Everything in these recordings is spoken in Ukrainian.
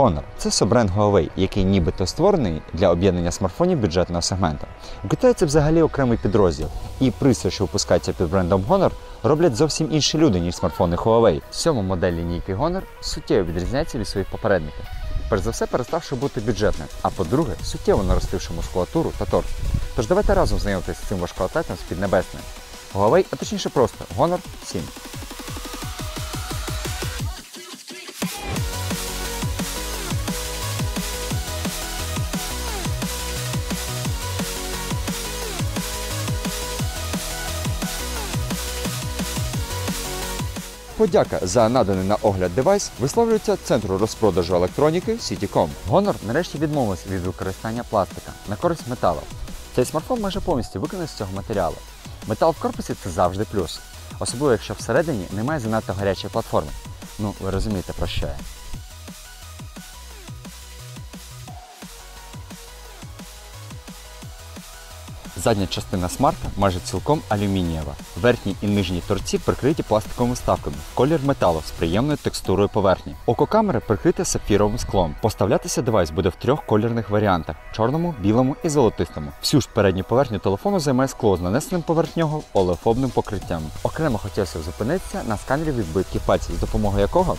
Honor це суббренд Huawei, який нібито створений для об'єднання смартфонів бюджетного сегменту. У Китаї це взагалі окремий підрозділ, і пристрій, що випускається під брендом Honor, роблять зовсім інші люди, ніж смартфони Huawei. Сьома модель лінійки Honor суттєво відрізняється від своїх попередників. Перш за все, переставши бути бюджетним, а по-друге, суттєво наростивши мускулатуру та торс. Тож давайте разом знайомитися з цим важкоатлетом з Піднебесним. Huawei, а точніше просто Honor 7. Подяка за наданий на огляд девайс висловлюється центру розпродажу електроніки City.com. Гонор нарешті відмовився від використання пластика на користь металу. Цей смартфон майже повністю виконаний з цього матеріалу. Метал в корпусі це завжди плюс, особливо якщо всередині немає занадто гарячої платформи. Ну, ви розумієте про що я. Задня частина смарта майже цілком алюмінієва. Верхні і нижні торці прикриті пластиковими вставками колір металу з приємною текстурою поверхні. Око камери прикрите сапфіровим склом. Поставлятися девайс буде в трьох колірних варіантах: чорному, білому і золотистому. Всю ж передню поверхню телефону займає скло з нанесеним поверх нього олеофобним покриттям. Окремо хотілося зупинитися на сканері відбитків пальців, з допомогою якого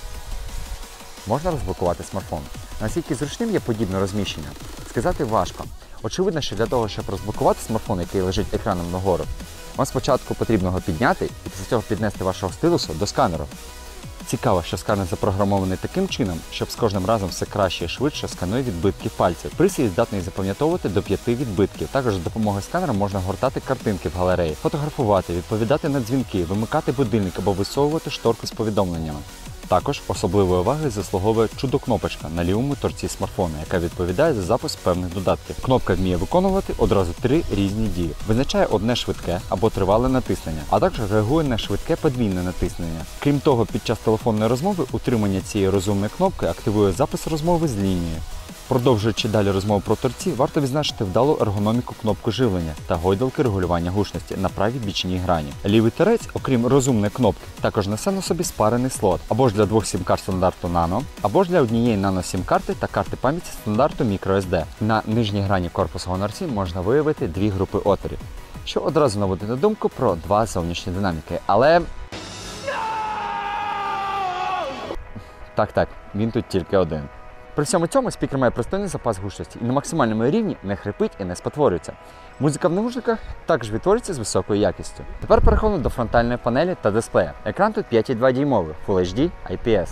можна розблокувати смартфон. Наскільки зручним є подібне розміщення? Сказати важко. Очевидно, що для того, щоб розблокувати смартфон, який лежить екраном нагору, вам спочатку потрібно його підняти і після цього піднести вашого стилусу до сканеру. Цікаво, що сканер запрограмований таким чином, щоб з кожним разом все краще і швидше сканує відбитки пальців. Пристрій здатний запам'ятовувати до п'яти відбитків. Також за допомогою сканера можна гортати картинки в галереї, фотографувати, відповідати на дзвінки, вимикати будильник або висовувати шторку з повідомленнями. Також особливої уваги заслуговує чудо-кнопочка на лівому торці смартфона, яка відповідає за запис певних додатків. Кнопка вміє виконувати одразу три різні дії. Визначає одне швидке або тривале натиснення, а також реагує на швидке подвійне натиснення. Крім того, під час телефонної розмови утримання цієї розумної кнопки активує запис розмови з лінії. Продовжуючи далі розмову про торці, варто відзначити вдалу ергономіку кнопки живлення та гойдалки регулювання гучності на правій бічній грані. Лівий терець, окрім розумної кнопки, також несе на собі спарений слот або ж для двох сім-карт стандарту Nano, або ж для однієї нано сім-карти та карти пам'яті стандарту microSD. На нижній грані корпусу Honor 7 можна виявити дві групи отворів, що одразу наводить на думку про два зовнішні динаміки. Але. Так, так, він тут тільки один. При всьому цьому спікер має пристойний запас гучності і на максимальному рівні не хрипить і не спотворюється. Музика в наушниках також відтворюється з високою якістю. Тепер переходимо до фронтальної панелі та дисплея. Екран тут 5,2 дюймовий, Full HD IPS.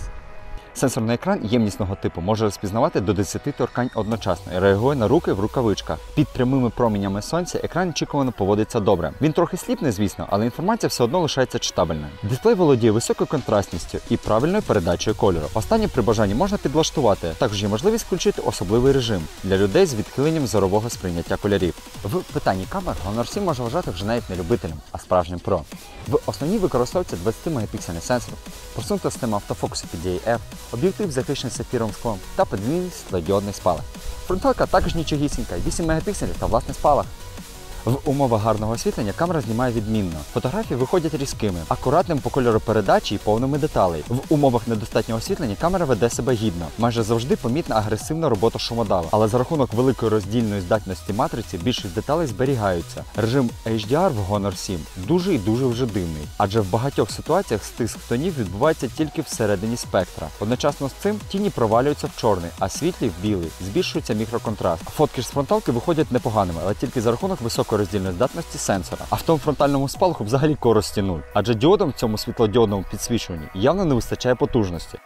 Сенсорний екран ємнісного типу може розпізнавати до 10 торкань одночасно і реагує на руки в рукавичках. Під прямими променями сонця екран очікувано поводиться добре. Він трохи сліпне, звісно, але інформація все одно лишається читабельною. Дисплей володіє високою контрастністю і правильною передачею кольору. Останнє при бажанні можна підлаштувати. Також є можливість включити особливий режим для людей з відхиленням зорового сприйняття кольорів. В питанні камер Honor 7 може вважати вже навіть не любителем, а справжнім про. В основній використовується 20 мегапіксельний сенсор, просунута система автофокусу PDAF, об'єктив захищений сапфіровим склом та подвійний світлодіодний спалах. Фронталка також нічогісінька, 8 мегапікселів та власний спалах. В умовах гарного освітлення камера знімає відмінно. Фотографії виходять різкими, акуратним по кольору передачі і повними деталей. В умовах недостатнього освітлення камера веде себе гідно. Майже завжди помітна агресивна робота шумодава. Але за рахунок великої роздільної здатності матриці більшість деталей зберігаються. Режим HDR в Honor 7 дуже і дуже вже дивний, адже в багатьох ситуаціях стиск тонів відбувається тільки всередині спектра. Одночасно з цим тіні провалюються в чорний, а світлі в білий. Збільшується мікроконтраст. Фотки ж з фронталки виходять непоганими, але тільки за рахунок високої роздільної здатності сенсора. А в тому фронтальному спалаху взагалі користі нуль. Адже діодом в цьому світлодіодному підсвічуванні явно не вистачає потужності.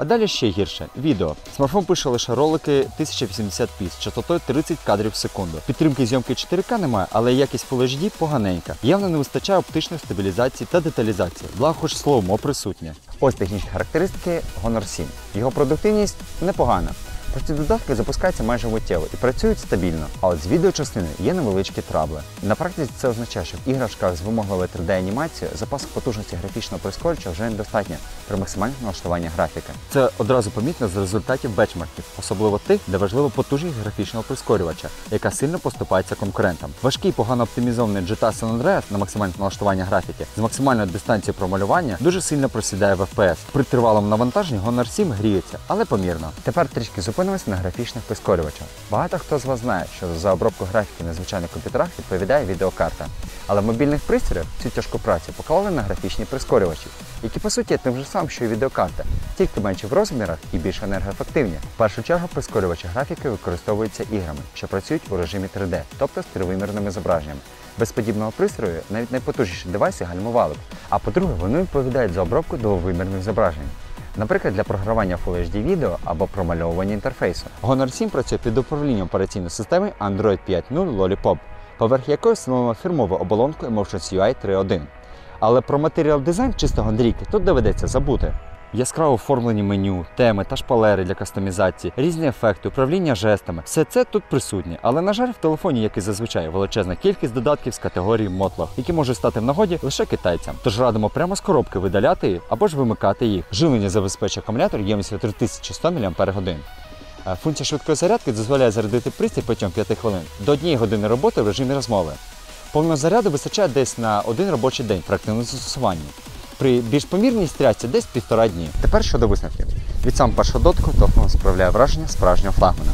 А далі ще гірше. Відео. Смартфон пише лише ролики 1080p з частотою 30 кадрів в секунду. Підтримки зйомки 4К немає, але якість Full HD поганенька. Явно не вистачає оптичної стабілізації та деталізації. Благо хоч слово присутнє. Ось технічні характеристики Honor 7. Його продуктивність непогана. Прості додатки запускаються майже миттєво і працюють стабільно. А от з відеочастиною є невеличкі трабли. На практиці це означає, що в іграшках з вимогливою 3D-анімацією запасу потужності графічного прискорювача вже недостатньо при максимальному налаштуванні графіки. Це одразу помітно з результатів бенчмарків, особливо тих, де важлива потужність графічного прискорювача, яка сильно поступається конкурентам. Важкий погано оптимізований GTA San Andreas на максимальне налаштування графіки з максимальною дистанцією промалювання дуже сильно просідає в FPS. При тривалому навантаженні Honor 7 гріється, але помірно. Тепер трішки зупинимося на графічних прискорювачах. Багато хто з вас знає, що за обробку графіки на звичайних комп'ютерах відповідає відеокарта. Але в мобільних пристроях цю тяжку працю поклали на графічні прискорювачі, які по суті є тим же самим, що і відеокарта, тільки менші в розмірах і більш енергоефективні. В першу чергу прискорювачі графіки використовуються іграми, що працюють у режимі 3D, тобто з тривимірними зображеннями. Без подібного пристрою навіть найпотужніші девайси гальмували б. А по-друге, вони відповідають за обробку двовимірних зображень. Наприклад, для програвання Full HD відео або промальовування інтерфейсу. Honor 7 працює під управлінням операційної системи Android 5.0 Lollipop, поверх якої встановлена фірмову оболонку Emotions UI 3.1. Але про матеріал дизайн чистого Андрійки тут доведеться забути. Яскраво оформлені меню, теми та шпалери для кастомізації, різні ефекти, управління жестами все це тут присутнє. Але на жаль, в телефоні, як і зазвичай, величезна кількість додатків з категорії мотлох, які можуть стати в нагоді лише китайцям. Тож радимо прямо з коробки видаляти їх або ж вимикати їх. Живлення забезпечує акумулятор ємністю 3100 мАч. Функція швидкої зарядки дозволяє зарядити пристрій протягом 5 хвилин до 1 години роботи в режимі розмови. Повного заряду вистачає десь на один робочий день при активному застосуванні. При більш помірній стрясці десь півтора дні. Тепер щодо висновків. Від самого першого дотику телефон справляє враження справжнього флагмана.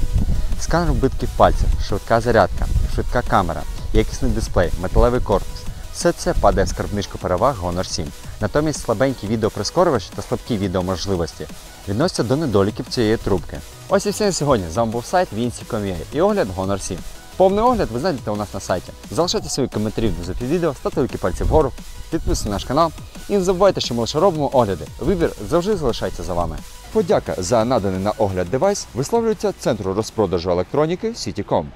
Сканер вбитків пальців, швидка зарядка, швидка камера, якісний дисплей, металевий корпус. Все це падає в скарбничку переваг Honor 7. Натомість слабенькі відеоприскорювачі та слабкі відеоможливості відносяться до недоліків цієї трубки. Ось і все на сьогодні. З вами був сайт Vinci.com.ua і огляд Honor 7. Повний огляд ви знайдете у нас на сайті. Залишайте свої коментарі внизу під відео, ставте великі пальці вгору, підписуйтесь на наш канал і не забувайте, що ми лише робимо огляди. Вибір завжди залишається за вами. Подяка за наданий на огляд девайс висловлюється Центру розпродажу електроніки Сітіком.